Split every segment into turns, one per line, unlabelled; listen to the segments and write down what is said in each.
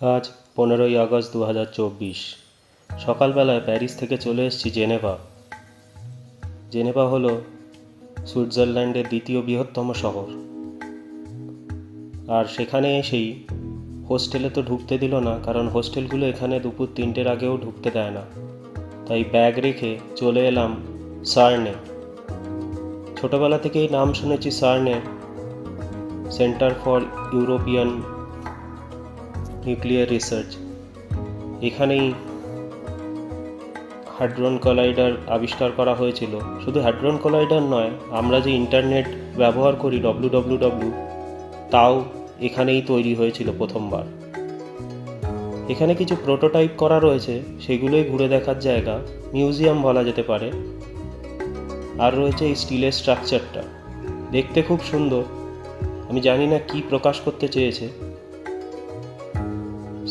আজ পনেরোই আগস্ট দু হাজার চব্বিশ। সকালবেলায় প্যারিস থেকে চলে এসেছি জেনেভা। জেনেভা হলো সুইজারল্যান্ডের দ্বিতীয় বৃহত্তম শহর। আর সেখানে এসেই হোস্টেলে তো ঢুকতে দিল না, কারণ হোস্টেলগুলো এখানে দুপুর তিনটের আগেও ঢুকতে দেয় না। তাই ব্যাগ রেখে চলে এলাম সার্নে। ছোটোবেলা থেকেই নাম শুনেছি সার্নে, centre for European nuclear research এখানেই হাড্রন কলাইডার আবিষ্কার করা হয়েছিল। শুধু হাড্রন কলাইডার নয়, আমরা যে ইন্টারনেট ব্যবহার করি ডব্লু ডব্লু ডব্লু তাও এখানেই তৈরি হয়েছিল প্রথমবার। এখানে কিছু প্রোটোটাইপ করা রয়েছে, সেগুলোই ঘুরে দেখার জায়গা মিউজিয়াম বলা যেতে পারে। আর রয়েছে এই স্টিলের স্ট্রাকচারটা দেখতে খুব সুন্দর। আমি জানি না কি প্রকাশ করতে চেয়েছে।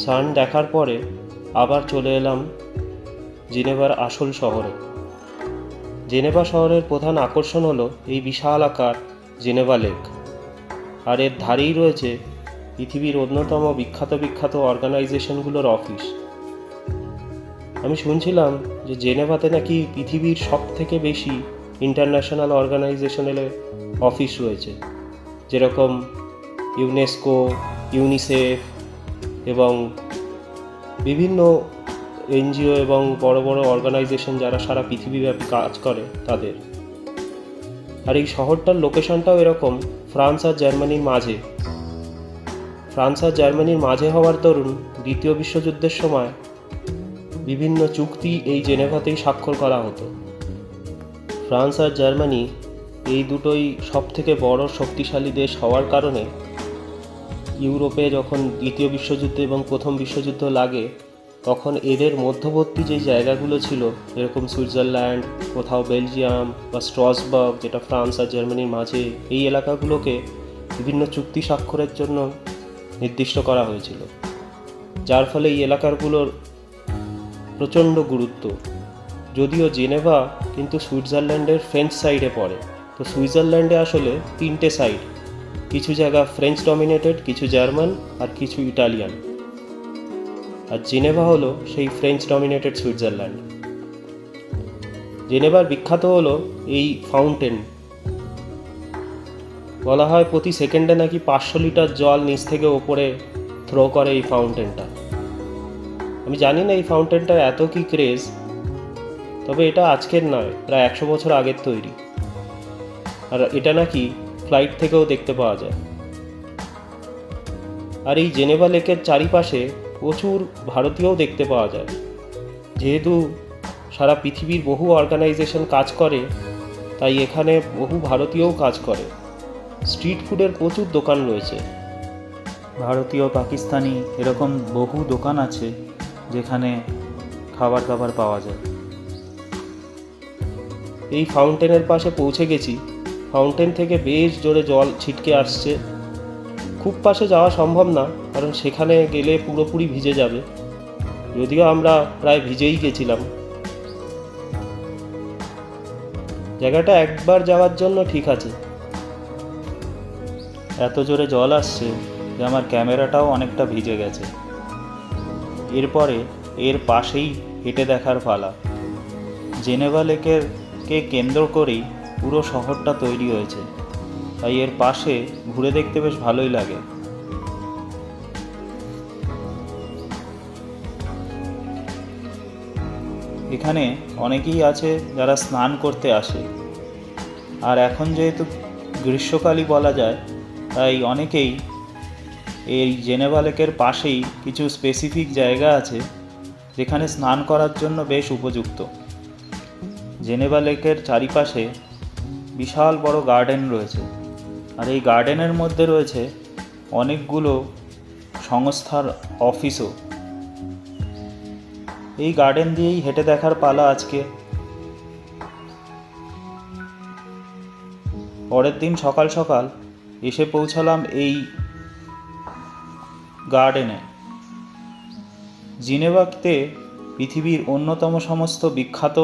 সান দেখার পরে আবার চলে এলাম জেনেভার আসল শহরে। জেনেভা শহরের প্রধান আকর্ষণ হলো এই বিশাল আকার জেনেভা লেক। আর এর ধারেই রয়েছে পৃথিবীর অন্যতম বিখ্যাত বিখ্যাত অর্গানাইজেশনগুলোর অফিস। আমি শুনছিলাম যে জেনেভাতে নাকি পৃথিবীর সব থেকে বেশি ইন্টারন্যাশনাল অর্গানাইজেশনের অফিস রয়েছে। যেরকম ইউনেস্কো, ইউনিসেফ এবং বিভিন্ন এনজিও এবং বড় বড় অর্গানাইজেশন যারা সারা পৃথিবীব্যাপী কাজ করে তাদের। আর এই শহরটার লোকেশনটাও এরকম, ফ্রান্স আর জার্মানির মাঝে। ফ্রান্স আর জার্মানির মাঝে হওয়ার দরুন দ্বিতীয় বিশ্বযুদ্ধের সময় বিভিন্ন চুক্তি এই জেনেভাতেই স্বাক্ষর করা হতো। ফ্রান্স আর জার্মানি এই দুটোই সব থেকে বড় শক্তিশালী দেশ হওয়ার কারণে ইউরোপে যখন দ্বিতীয় বিশ্বযুদ্ধ এবং প্রথম বিশ্বযুদ্ধ লাগে, তখন এদের মধ্যবর্তী যে জায়গাগুলো ছিল, এরকম সুইজারল্যান্ড, কোথাও বেলজিয়াম বা স্ট্রসবার্গ, যেটা ফ্রান্স আর জার্মানির মাঝে, এই এলাকাগুলোকে বিভিন্ন চুক্তি স্বাক্ষরের জন্য নির্দিষ্ট করা হয়েছিল। যার ফলে এই এলাকাগুলোর প্রচণ্ড গুরুত্ব। যদিও জেনেভা কিন্তু সুইজারল্যান্ডের ফ্রেঞ্চ সাইডে পড়ে। তো সুইজারল্যান্ডে আসলে তিনটে সাইড। কিছু জায়গা ফ্রেঞ্চ ডমিনেটেড কিছু জার্মান আর কিছু ইটালিয়ান আর জেনেভা হলো সেই ফ্রেঞ্চ ডমিনেটেড সুইজারল্যান্ড জেনেভার বিখ্যাত হলো এই ফাউন্টেন বলা হয় প্রতি সেকেন্ডে নাকি পাঁচশো লিটার জল নিচ থেকে ওপরে থ্রো করে এই ফাউন্টেনটা আমি জানি না এই ফাউন্টেনটা এত কি ক্রেজ তবে এটা আজকের নয়, প্রায় একশো বছর আগের তৈরি। আর এটা নাকি ফ্লাইট থেকেও দেখতে পাওয়া যায়। আর এই জেনেভা লেকের চারিপাশে প্রচুর ভারতীয়ও দেখতে পাওয়া যায়। যেহেতু সারা পৃথিবীর বহু অর্গানাইজেশন কাজ করে তাই এখানে বহু ভারতীয়ও কাজ করে। স্ট্রিট ফুডের প্রচুর দোকান রয়েছে।
ভারতীয় পাকিস্তানি এরকম বহু দোকান আছে যেখানে খাবার দাবার পাওয়া যায়।
এই ফাউন্টেনের পাশে পৌঁছে গেছি। ফাউন্টেন থেকে বেশ জোরে জল ছিটকে আসছে। খুব পাশে যাওয়া সম্ভব না, কারণ সেখানে গেলে পুরোপুরি ভিজে যাবে। যদিও আমরা প্রায় ভিজেই গেছিলাম। জায়গাটা একবার যাওয়ার জন্য ঠিক আছে।
এত জোরে জল আসছে যে আমার ক্যামেরাটাও অনেকটা ভিজে গেছে। এরপরে এর পাশেই হেঁটে দেখার পালা। জেনেভা লেকের কে কেন্দ্র করেই পুরো শহরটা তৈরি হয়েছে। তাই এর পাশে ঘুরে দেখতে বেশ ভালোই লাগে। এখানে অনেকেই আছে যারা স্নান করতে আসে। আর এখন যেহেতু গ্রীষ্মকালই বলা যায়, তাই অনেকেই এই জেনেভা লেকের পাশেই কিছু স্পেসিফিক জায়গা আছে, যেখানে স্নান করার জন্য বেশ উপযুক্ত। জেনেভা লেকের চারিপাশে বিশাল বড় গার্ডেন রয়েছে। আর এই গার্ডেনের মধ্যে রয়েছে অনেকগুলো সংস্থার অফিসও এই গার্ডেন দিয়েই হেঁটে দেখার পালা আজকে। পরের দিন সকাল সকাল এসে পৌঁছালাম এই গার্ডেনে জিনেভাতে পৃথিবীর অন্যতম সমস্ত বিখ্যাত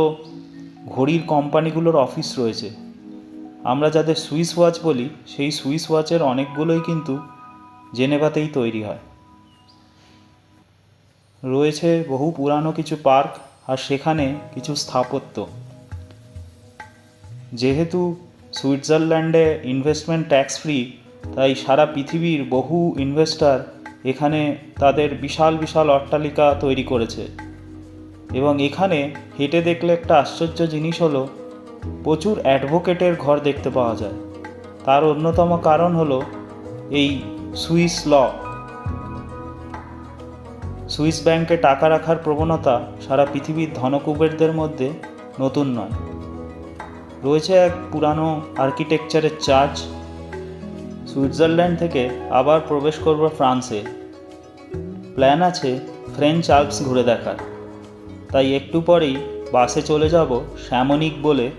ঘড়ির কোম্পানিগুলোর অফিস রয়েছে। আমরা যাদের সুইস ওয়াচ বলি, সেই সুইস ওয়াচের অনেকগুলোই কিন্তু জেনেভাতেই তৈরি হয়।
রয়েছে বহু পুরানো কিছু পার্ক আর সেখানে কিছু স্থাপত্য। যেহেতু সুইজারল্যান্ডে ইনভেস্টমেন্ট ট্যাক্স ফ্রি, তাই সারা পৃথিবীর বহু ইনভেস্টর এখানে তাদের বিশাল বিশাল অট্টালিকা তৈরি করেছে। এবং এখানে হেঁটে দেখলে একটা আশ্চর্য জিনিস হলো প্রচুর অ্যাডভোকেটের ঘর দেখতে পাওয়া যায়। তার অন্যতম কারণ হলো এই সুইস ল। সুইস ব্যাংকে টাকা রাখার প্রবণতা সারা পৃথিবীর ধনকুবেরদের মধ্যে নতুন নয়। রয়েছে এক পুরানো আর্কিটেকচারের চার্চ, সুইজারল্যান্ড থেকে আবার প্রবেশ করব ফ্রান্সে। প্ল্যান আছে ফ্রেঞ্চ আল্পস ঘুরে দেখার। তাই একটু পরেই বাসে চলে যাব শ্যামনিক বলে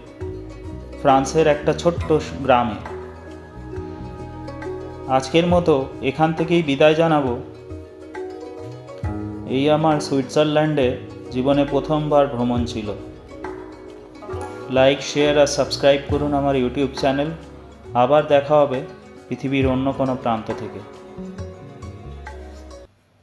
ফ্রান্সের একটা ছোট্ট গ্রামে। আজকের মতো এখান থেকেই বিদায় জানাব। এই আমার সুইজারল্যান্ডে জীবনে প্রথমবার ভ্রমণ ছিল। লাইক, শেয়ার আর সাবস্ক্রাইব করুন আমার ইউটিউব চ্যানেল। আবার দেখা হবে পৃথিবীর অন্য কোনো প্রান্ত থেকে।